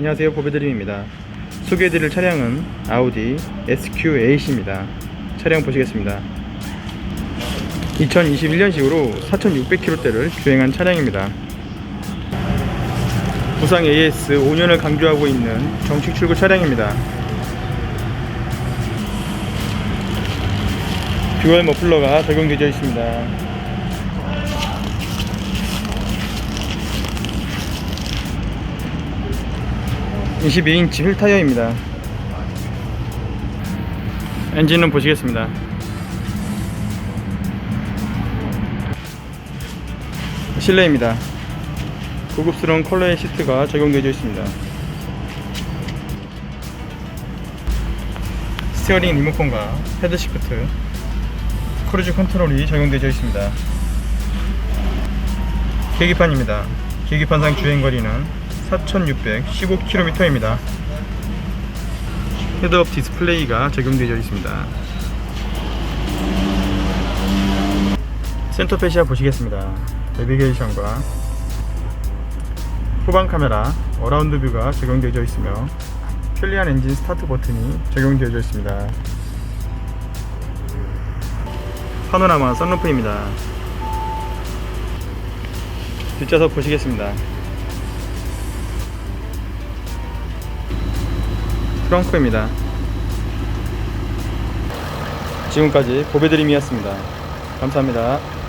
안녕하세요 보배드림입니다. 소개해드릴 차량은 아우디 SQ8입니다. 차량 보시겠습니다. 2021년식으로 4600km대를 주행한 차량입니다. 부상 AS 5년을 강조하고 있는 정식 출고 차량입니다. 듀얼 머플러가 적용되어 있습니다 22인치 휠 타이어입니다. 엔진은 보시겠습니다. 실내입니다. 고급스러운 컬러의 시트가 적용되어 있습니다. 스티어링 리모컨과 헤드 시프트, 크루즈 컨트롤이 적용되어 있습니다. 계기판입니다. 계기판상 주행거리는 4,615km입니다. 헤드업 디스플레이가 적용되어 있습니다. 센터 페시아 보시겠습니다. 내비게이션과 후방 카메라, 어라운드 뷰가 적용되어 있으며 편리한 엔진 스타트 버튼이 적용되어 있습니다. 파노라마 썬루프입니다. 뒷좌석 보시겠습니다. 트렁크입니다. 지금까지 보배드림이었습니다. 감사합니다.